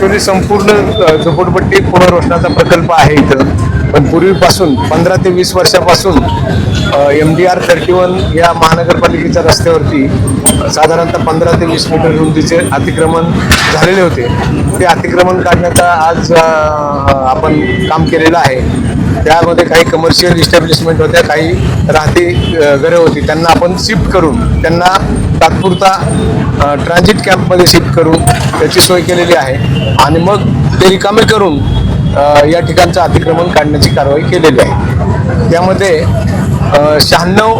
Actually संपूर्ण झोपडपट्टी पुनर्वसनाचा प्रकल्प आहे इथं. पण पूर्वीपासून पंधरा ते वीस वर्षापासून M D R thirty one या महानगरपालिकेच्या रस्त्यावरती साधारणतः पंधरा ते वीस मीटर रुंदीचे अतिक्रमण झालेले होते. ते अतिक्रमण काढण्याचा आज आपण काम केलेलं आहे. त्यामध्ये काही कमर्शियल इस्टॅब्लिशमेंट होत्या काही राहती घरं होती. त्यांना आपण शिफ्ट करून त्यांना तात्पुरता ट्रान्झिट कॅम्पमध्ये शिफ्ट करून त्याची सोय केलेली आहे. आणि मग ते रिकामे करून या ठिकाणचं अतिक्रमण काढण्याची कारवाई केलेली आहे. त्यामध्ये शहाण्णव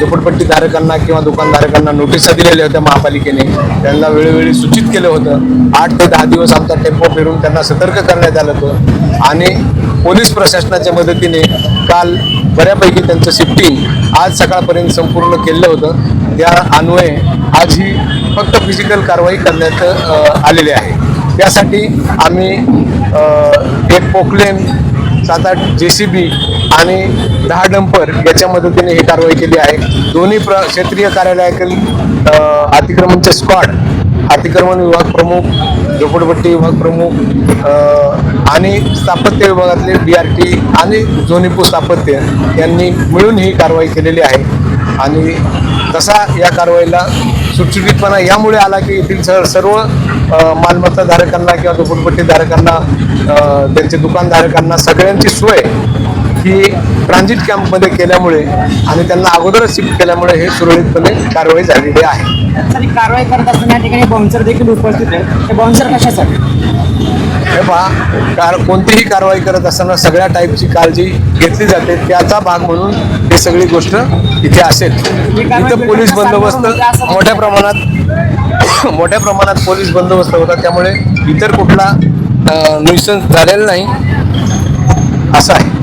झोपडपट्टी धारकांना किंवा दुकानधारकांना नोटिसा दिलेल्या होत्या महापालिकेने. त्यांना वेळोवेळी सूचित केलं होतं. आठ ते दहा दिवस आमचा टेम्पो फिरून त्यांना सतर्क करण्यात आलं होतं. आणि पोलीस प्रशासनाच्या मदतीने काल बऱ्यापैकी त्यांचं शिफ्टिंग आज सकाळपर्यंत संपूर्ण केलं होतं. त्या अन्वये आज ही फक्त फिजिकल कारवाई करण्यात आलेली आहे. त्यासाठी आम्ही एक पोकलेन सात आठ जे सी बी आणि दहा डंपर याच्या मदतीने ही कारवाई केली आहे. दोन्ही प्र क्षेत्रीय कार्यालयातील अतिक्रमणचे स्क्वॉड अतिक्रमण विभाग प्रमुख झोपडपट्टी विभाग प्रमुख आणि स्थापत्य विभागातले बी आर टी आणि जोनिपू स्थापत्य यांनी मिळून ही कारवाई केलेली आहे. आणि तसा या कारवाईला सुटसुटीतपणा यामुळे आला की येथील सर सर्व मालमत्ताधारकांना मालमत्ता धारकांना किंवा झोपडपट्टी धारकांना त्यांचे दुकानधारकांना सगळ्यांची सोय ही ट्रान्झिट कॅम्पमध्ये केल्यामुळे आणि त्यांना अगोदरच शिफ्ट केल्यामुळे हे सुरळीतपणे कारवाई झालेली आहे. कारवाई करत असताना या ठिकाणी बाउन्सर देखील उपस्थित आहे ते बाउन्सर कशासाठी? हे पहा कार कोणतीही कारवाई करत असताना सगळ्या टाईपची काळजी घेतली जाते. त्याचा भाग म्हणून ही सगळी गोष्ट इथे असेल. इथं पोलीस बंदोबस्त मोठ्या प्रमाणात मोठ्या प्रमाणात पोलीस बंदोबस्त होता. त्यामुळे इतर कुठला नुसन्स झालेला नाही. असं आहे.